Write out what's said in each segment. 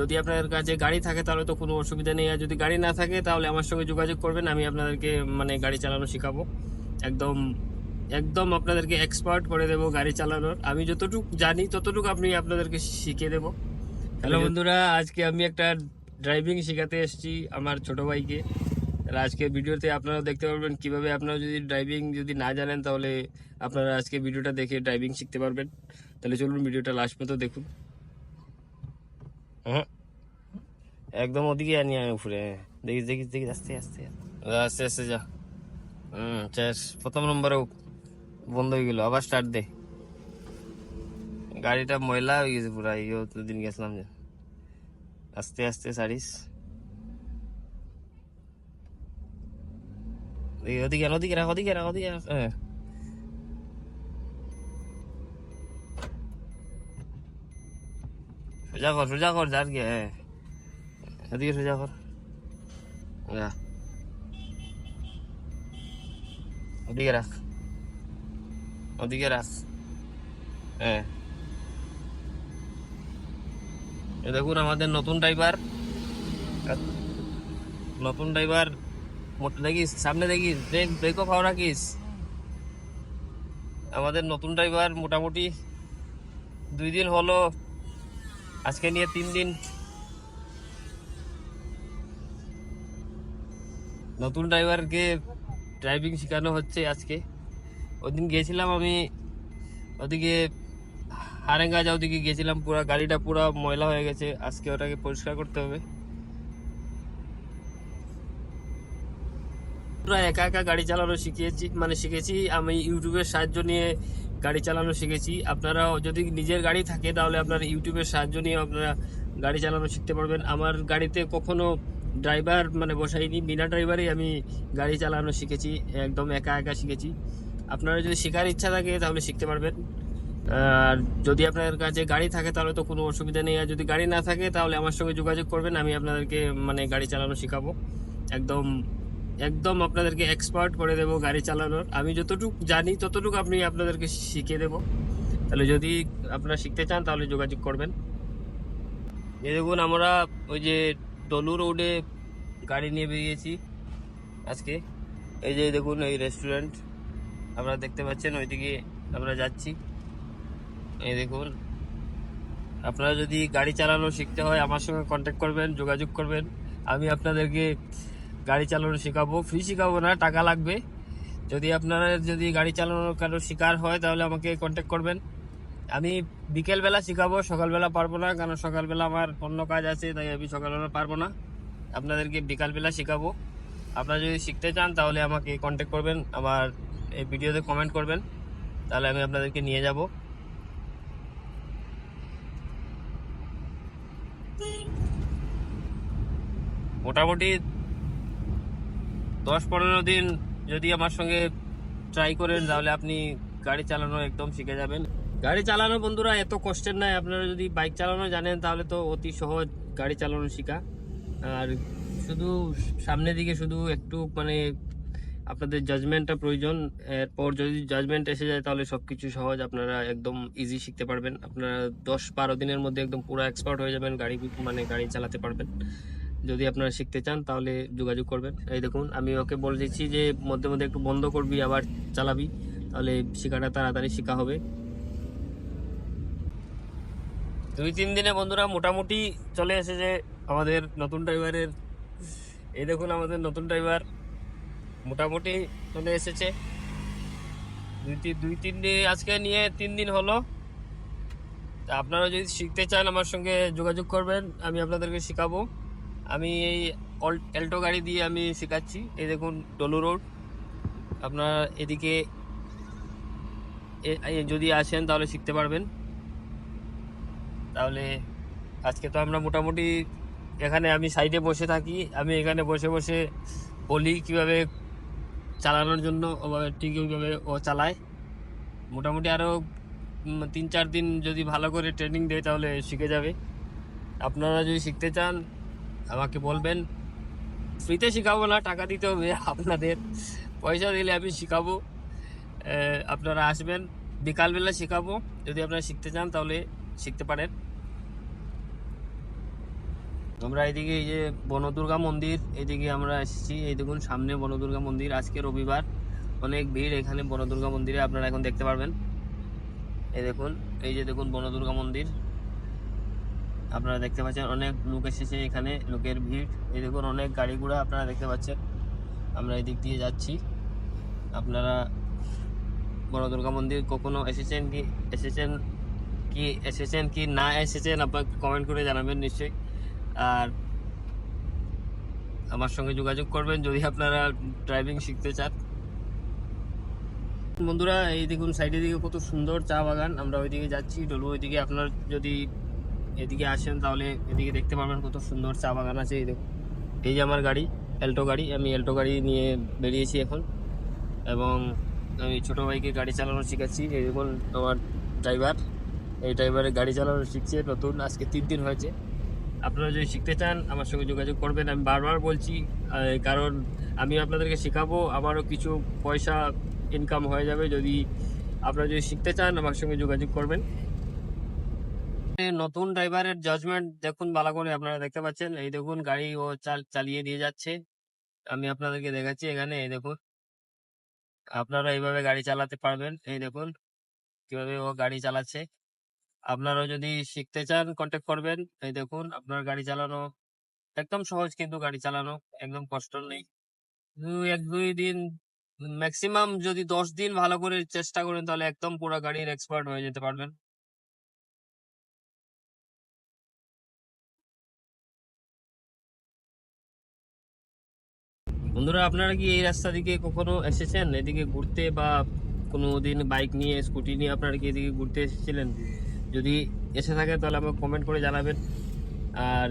যদি আপনাদের কাছে গাড়ি থাকে তাহলে তো কোনো অসুবিধা নেই। আর যদি গাড়ি না থাকে তাহলে আমার সঙ্গে যোগাযোগ করবেন আমি আপনাদেরকে মানে গাড়ি চালানো শেখাবো। একদম একদম আপনাদেরকে এক্সপার্ট করে দেবো গাড়ি চালানোর। আমি যতটুকু জানি ততটুকু আপনি আপনাদেরকে শিখিয়ে দেবো। হ্যালো বন্ধুরা আজকে আমি একটা ড্রাইভিং শেখাতে এসেছি আমার ছোট ভাইকে। তাহলে আজকে ভিডিওতে আপনারা দেখতে পারবেন কীভাবে আপনারা যদি ড্রাইভিং যদি না জানেন তাহলে আপনারা আজকে ভিডিওটা দেখে ড্রাইভিং শিখতে পারবেন। তাহলে চলুন ভিডিওটা লাস্ট পর্যন্ত দেখুন। একদম ওদিকে আনি আমি উপরে দেখিস দেখিস দেখিস আস্তে আস্তে। আস্তে আস্তে যা। হুম শেষ প্রথম নম্বরেও বন্ধ হয়ে গেল আবার স্টার্ট দে। গাড়িটা ময়লা হয়ে গেছে পুরা ইয়ে তো দিন গেছিলাম যে। আস্তে আস্তে সারিস। এই ওদিকে ওদিকে রাখ ওদিকে রাখ ওদিকে রাখ হ্যাঁ। সোজা কর সোজা কর যার গে এদিকে সোজা কর ওদিকে রাখ ওদিকে রাখ হ্যাঁ দেখুন আমাদের নতুন ড্রাইভার নতুন ড্রাইভার দেখিস সামনে দেখিস ব্রেক ব্রেকও পাও রাখিস আমাদের নতুন ড্রাইভার মোটামুটি দুই দিন হলো আজকে নিয়ে তিন দিন নতুন ড্রাইভারকে ড্রাইভিং শেখানো হচ্ছে আজকে। ওদিন গিয়েছিলাম আমি, ওদিকে হারেঙ্গা যা ওদিকে গিয়েছিলাম, পুরো গাড়িটা পুরো ময়লা হয়ে গেছে, আজকে ওটাকে পরিষ্কার করতে হবে। পুরো একা একা গাড়ি চালানো শিখিয়েছি মানে শিখেছি, আমি ইউটিউবের সাহায্য নিয়ে গাড়ি চালানো শিখেছি। আপনারা যদি নিজের গাড়ি থাকে, তাহলে আপনারা ইউটিউবের সাহায্য নিয়ে আপনারা গাড়ি চালানো শিখতে পারবেন। আমার গাড়িতে কখনো ড্রাইভার মানে বসাইনি, বিনা ড্রাইভারেই আমি গাড়ি চালানো শিখেছি, একদম একা একা শিখেছি। আপনারা যদি শেখার ইচ্ছা থাকে, তাহলে শিখতে পারবেন। আর যদি আপনাদের কাছে গাড়ি থাকে, তাহলে তো কোনো অসুবিধা নেই। আর যদি গাড়ি না থাকে, তাহলে আমার সঙ্গে যোগাযোগ করবেন, আমি আপনাদেরকে মানে গাড়ি চালানো শেখাবো। একদম একদম আপনাদেরকে এক্সপার্ট করে দেবো গাড়ি চালানোর। আমি যতটুকু জানি, ততটুকু আপনি আপনাদেরকে শিখিয়ে দেবো। তাহলে যদি আপনারা শিখতে চান, তাহলে যোগাযোগ করবেন। এই দেখুন, আমরা ওই যে ডলু রোডে গাড়ি নিয়ে বেরিয়েছি আজকে। এই যে দেখুন, এই রেস্টুরেন্ট আপনারা দেখতে পাচ্ছেন, ওইদিকে আমরা যাচ্ছি। এই দেখুন, আপনারা যদি গাড়ি চালানো শিখতে হয়, আমার সঙ্গে কন্ট্যাক্ট করবেন, যোগাযোগ করবেন। আমি আপনাদেরকে গাড়ি চালানো শেখাবো। ফ্রি শেখাবো না, টাকা লাগবে। যদি আপনারা যদি গাড়ি চালানোর কারও শিকার হয়, তাহলে আমাকে কন্ট্যাক্ট করবেন। আমি বিকেলবেলা শেখাবো, সকালবেলা পারব না, কারণ সকালবেলা আমার অন্য কাজ আছে, তাই আমি সকালবেলা পারব না। আপনাদেরকে বিকালবেলা শেখাবো। আপনারা যদি শিখতে চান, তাহলে আমাকে কন্ট্যাক্ট করবেন, আমার এই ভিডিওতে কমেন্ট করবেন। তাহলে আমি আপনাদেরকে নিয়ে যাব। মোটামুটি দশ পনেরো দিন যদি আমার সঙ্গে ট্রাই করেন, তাহলে আপনি গাড়ি চালানো একদম শিখে যাবেন। গাড়ি চালানো বন্ধুরা, এত কষ্টের নয়। আপনারা যদি বাইক চালানো জানেন, তাহলে তো অতি সহজ গাড়ি চালানো শেখা। আর শুধু সামনের দিকে শুধু একটু মানে আপনাদের জাজমেন্টটা প্রয়োজন। এরপর যদি জাজমেন্ট এসে যায়, তাহলে সব কিছু সহজ। আপনারা একদম ইজি শিখতে পারবেন। আপনারা দশ বারো দিনের মধ্যে একদম পুরো এক্সপার্ট হয়ে যাবেন, গাড়ি মানে গাড়ি চালাতে পারবেন। যদি আপনারা শিখতে চান, তাহলে যোগাযোগ করবেন। এই দেখুন, আমি ওকে বলে দিচ্ছি যে, মধ্যে মধ্যে একটু বন্ধ করবি, আবার চালাবি। তাহলে শেখাটা তাড়াতাড়ি শেখা হবে। দুই তিন দিনে বন্ধুরা মোটামুটি চলে এসেছে আমাদের নতুন ড্রাইভারের। এই দেখুন, আমাদের নতুন ড্রাইভার মোটামুটি চলে এসেছে। দুই তিন দুই তিন দিন আজকে নিয়ে তিন দিন হলো। আপনারা যদি শিখতে চান, আমার সঙ্গে যোগাযোগ করবেন, আমি আপনাদেরকে শেখাবো। আমি এই অল্টো গাড়ি দিয়ে আমি শেখাচ্ছি। এই দেখুন, ডলু রোড। আপনার এদিকে যদি আসেন তাহলে শিখতে পারবেন। তাহলে আজকে তো আমরা মোটামুটি এখানে আমি সাইডে বসে থাকি। আমি এখানে বসে বসে বলি কীভাবে চালানোর জন্য ওভাবে ঠিক ওইভাবে ও চালায়। মোটামুটি আরও তিন চার দিন যদি ভালো করে ট্রেনিং দেয় তাহলে শিখে যাবে। আপনারা যদি শিখতে চান আমাকে বলবেন, ফ্রিতে শেখাবো না, টাকা দিতে হবে, আপনাদের পয়সা দিলে আমি শেখাবো। আপনারা আসবেন, বিকালবেলা শেখাবো, যদি আপনারা শিখতে চান তাহলে শিখতে পারেন। আমরা এদিকে এই যে বনদুর্গা মন্দির, এদিকে আমরা এসেছি, এই দেখুন সামনে বনদুর্গা মন্দির, আজকে রবিবার, অনেক ভিড় এখানে বনদুর্গা মন্দিরে, আপনারা এখন দেখতে পারবেন। এই দেখুন, এই যে দেখুন বনদুর্গা মন্দির। আপনারা দেখতে পাচ্ছেন অনেক লোক এসেছে এখানে, লোকের ভিড়। এই দেখুন, অনেক গাড়ি ঘোড়া আপনারা দেখতে পাচ্ছেন। আমরা এদিক দিয়ে যাচ্ছি। আপনারা বড় দুর্গা মন্দির কখনো এসেছেন কি এসেছেন কি এসেছেন কি, না এসেছেন আপনার কমেন্ট করে জানাবেন নিশ্চয়ই। আর আমার সঙ্গে যোগাযোগ করবেন যদি আপনারা ড্রাইভিং শিখতে চান। বন্ধুরা, এই দেখুন সাইডের দিকে কত সুন্দর চা বাগান। আমরা ওইদিকে যাচ্ছি। ডলু ওইদিকে আপনার যদি এদিকে আসেন, তাহলে এদিকে দেখতে পারবেন কত সুন্দর চা বাগান আছে, এই দেখুন। এই যে আমার গাড়ি অ্যাল্টো গাড়ি, আমি অ্যাল্টো গাড়ি নিয়ে বেরিয়েছি এখন। এবং আমি ছোটো ভাইকে গাড়ি চালানো শিখাচ্ছি। এই দেখুন, আমার ড্রাইভার এই ড্রাইভারের গাড়ি চালানো শিখছে, নতুন। আজকে তিন দিন হয়েছে। আপনারা যদি শিখতে চান, আমার সঙ্গে যোগাযোগ করবেন। আমি বারবার বলছি কারণ আমি আপনাদেরকে শেখাবো, আমারও কিছু পয়সা ইনকাম হয়ে যাবে। যদি আপনারা যদি শিখতে চান, আমার সঙ্গে যোগাযোগ করবেন। নতুন ড্রাইভারের জাজমেন্ট দেখুন ভালো করে। আপনারা দেখতে পাচ্ছেন, এই দেখুন গাড়ি ও চাল, চালিয়ে দিয়ে যাচ্ছে। আমি আপনাদেরকে দেখাচ্ছি এখানে, এই দেখুন। আপনারা এইভাবে গাড়ি চালাতে পারবেন, এই দেখুন কীভাবে ও গাড়ি চালাচ্ছে। আপনারাও যদি শিখতে চান কন্ট্যাক্ট করবেন, এই দেখুন আপনার গাড়ি চালানো একদম সহজ কিন্তু গাড়ি চালানো, একদম কষ্ট নেই। এক, দুই দিন ম্যাক্সিমাম যদি দশ দিন ভালো করে চেষ্টা করেন, তাহলে একদম পুরো গাড়ির এক্সপার্ট হয়ে যেতে পারবেন। বন্ধুরা, আপনারা কি এই রাস্তা দিকে কখনো এসেছেন? এদিকে ঘুরতে বা কোনো দিন বাইক নিয়ে, স্কুটি নিয়ে আপনারা কি এদিকে ঘুরতে এসেছিলেন? যদি এসে থাকে তাহলে আমাকে কমেন্ট করে জানাবেন। আর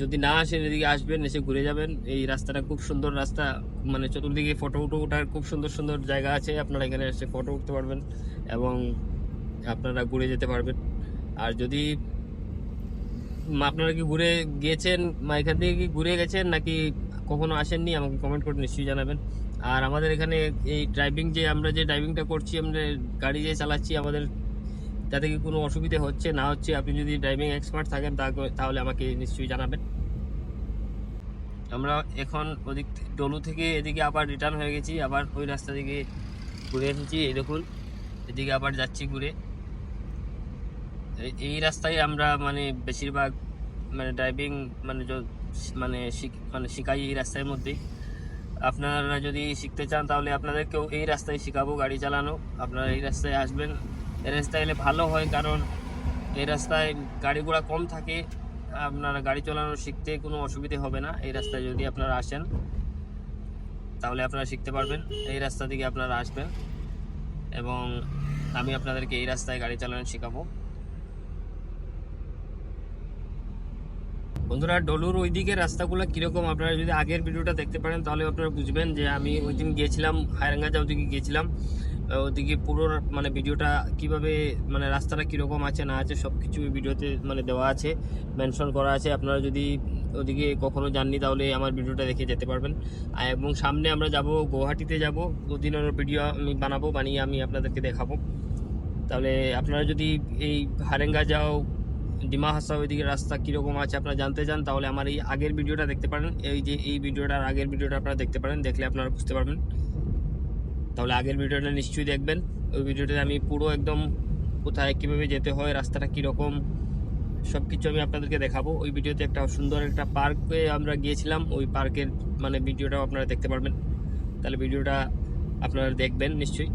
যদি না আসেন, এদিকে আসবেন, এসে ঘুরে যাবেন। এই রাস্তাটা খুব সুন্দর রাস্তা। মানে চতুর্দিকে ফটো উটো ওঠার খুব সুন্দর সুন্দর জায়গা আছে। আপনারা এখানে এসে ফটো উঠতে পারবেন এবং আপনারা ঘুরে যেতে পারবেন। আর যদি আপনারা কি ঘুরে গিয়েছেন এখান থেকে কি ঘুরে গেছেন নাকি কখনো আসেননি, আমাকে কমেন্ট করে নিশ্চয়ই জানাবেন। আর আমাদের এখানে এই ড্রাইভিং যে আমরা যে ড্রাইভিংটা করছি, আমরা গাড়ি যে চালাচ্ছি, আমাদের যাতে কি কোনো অসুবিধে হচ্ছে, না হচ্ছে, আপনি যদি ড্রাইভিং এক্সপার্ট থাকেন তাহলে আমাকে নিশ্চয়ই জানাবেন। আমরা এখন ওদিক ডলু থেকে এদিকে আবার রিটার্ন হয়ে গেছি, আবার ওই রাস্তা দিকে ঘুরে এসেছি, এই দেখুন, এদিকে আবার যাচ্ছি ঘুরে। এই- রাস্তায় আমরা মানে বেশিরভাগ মানে ড্রাইভিং মানে মানে মানে শিখাই এই রাস্তার মধ্যেই। আপনারা যদি শিখতে চান তাহলে আপনাদেরকেও এই রাস্তায় শেখাবো, গাড়ি চালানো। আপনারা এই রাস্তায় আসবেন। এই রাস্তায় এলে ভালো হয় কারণ এই রাস্তায় গাড়ি ঘোড়া কম থাকে। আপনারা গাড়ি চালানো শিখতে কোনো অসুবিধে হবে না। এই রাস্তায় যদি আপনারা আসেন, তাহলে আপনারা শিখতে পারবেন। এই রাস্তা থেকে আপনারা আসবেন এবং আমি আপনাদেরকে এই রাস্তায় গাড়ি চালানো শেখাবো। বন্ধুরা, ডলুর ওইদিকে রাস্তাগুলো কীরকম? আপনারা যদি আগের ভিডিওটা দেখতে পারেন, তাহলে আপনারা বুঝবেন যে আমি ওই দিন গিয়েছিলাম হায়রাঙ্গাজা ওদিকে গিয়েছিলাম। ওদিকে পুরো মানে ভিডিওটা কীভাবে মানে রাস্তাটা কীরকম আছে, না আছে সব কিছু ভিডিওতে মানে দেওয়া আছে, মেনশন করা আছে। আপনারা যদি ওদিকে কখনো যাননি, তাহলে আমার ভিডিওটা দেখে যেতে পারবেন। এবং সামনে আমরা যাব, গুয়াহাটিতে যাব। দুদিনের ভিডিও আমি বানাবো, বানিয়ে আমি আপনাদেরকে দেখাবো। তাহলে আপনারা যদি এই হারেঙ্গা যাও ডিমা হাসা ওইদিকে রাস্তা কীরকম আছে আপনারা জানতে চান, তাহলে আমার এই আগের ভিডিওটা দেখতে পারেন। এই যে এই ভিডিওটার আগের ভিডিওটা আপনারা দেখতে পারেন, দেখলে আপনারা বুঝতে পারবেন। তাহলে আগের ভিডিওটা নিশ্চয়ই দেখবেন। ওই ভিডিওটাতে আমি পুরো একদম কোথায় কীভাবে যেতে হয়, রাস্তাটা কীরকম সব কিছু আমি আপনাদেরকে দেখাবো। ওই ভিডিওতে একটা সুন্দর একটা পার্কে আমরা গিয়েছিলাম, ওই পার্কের মানে ভিডিওটাও আপনারা দেখতে পারবেন। তাহলে ভিডিওটা আপনারা দেখবেন নিশ্চয়ই।